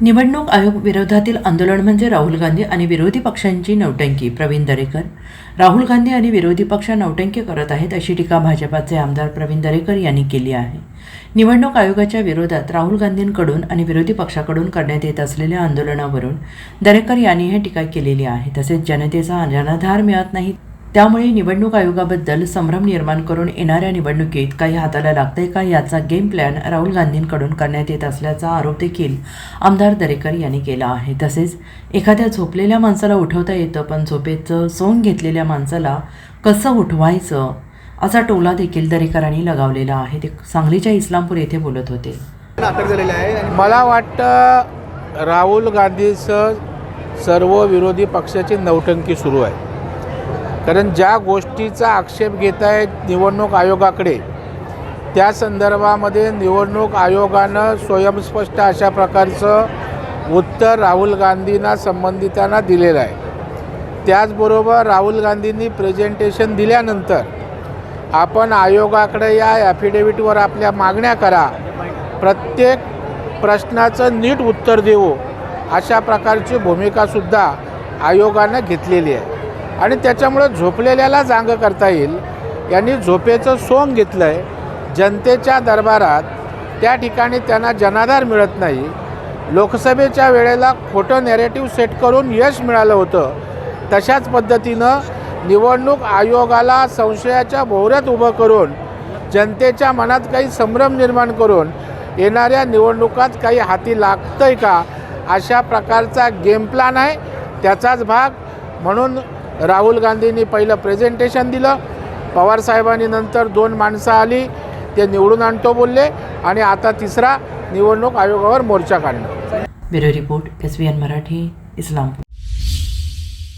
निवडणूक आयोग विरोधातील आंदोलन म्हणजे राहुल गांधी आणि विरोधी पक्षांची नौटंकी. प्रवीण दरेकर. राहुल गांधी आणि विरोधी पक्ष नौटंकी करत आहेत अशी टीका भाजपाचे आमदार प्रवीण दरेकर यांनी केली आहे. निवडणूक आयोगाच्या विरोधात राहुल गांधींकडून आणि विरोधी पक्षाकडून करण्यात येत असलेल्या आंदोलनावरून दरेकर यांनी ही टीका केलेली आहे. तसेच जनतेचा जनाधार मिळत नाही त्यामुळे निवडणूक आयोगाबद्दल संभ्रम निर्माण करून येणाऱ्या निवडणुकीत काही हाताला लागतंय का याचा गेम प्लॅन राहुल गांधींकडून करण्यात येत असल्याचा आरोप देखील आमदार दरेकर यांनी केला आहे. तसेच एखाद्या झोपलेल्या माणसाला उठवता येतं पण झोपेचं सोंग घेतलेल्या माणसाला कसं उठवायचं असा टोला देखील दरेकरांनी लगावलेला आहे. ते सांगलीच्या इस्लामपूर येथे बोलत होते. अटक झालेली आहे मला वाटतं राहुल गांधीचं सर्व विरोधी पक्षाची नौटंकी सुरू आहे कारण ज्या गोष्टीचा आक्षेप घेत आहेत निवडणूक आयोगाकडे त्या संदर्भामध्ये निवडणूक आयोगानं स्वयंस्पष्ट अशा प्रकारचं उत्तर राहुल गांधींना संबंधितांना दिलेलं आहे. त्याचबरोबर राहुल गांधींनी प्रेझेंटेशन दिल्यानंतर आपण आयोगाकडे या ॲफिडेव्हिटवर आपल्या मागण्या करा. प्रत्येक प्रश्नाचं नीट उत्तर देऊ अशा प्रकारची भूमिकासुद्धा आयोगानं घेतलेली आहे. आणि त्याच्यामुळं झोपलेल्याला जांग करता येईल. यांनी झोपेचं सोंग घेतलं आहे जनतेच्या दरबारात त्या ठिकाणी त्यांना जनाधार मिळत नाही. लोकसभेच्या वेळेला खोटं नॅरेटिव्ह सेट करून यश मिळालं होतं. तशाच पद्धतीनं निवडणूक आयोगाला संशयाच्या भोवऱ्यात उभं करून जनतेच्या मनात काही संभ्रम निर्माण करून येणाऱ्या निवडणुकात काही हाती लागतंय का? अशा प्रकारचा गेम प्लॅन आहे. त्याचाच भाग म्हणून राहुल गांधींनी पहिलं प्रेझेंटेशन दिलं. पवारसाहेबांनी नंतर दोन माणसं आली ते निवडून आणतो बोलले आणि आता तिसरा निवडणूक आयोगावर मोर्चा काढणं bureau report S V N Marathi Islampur.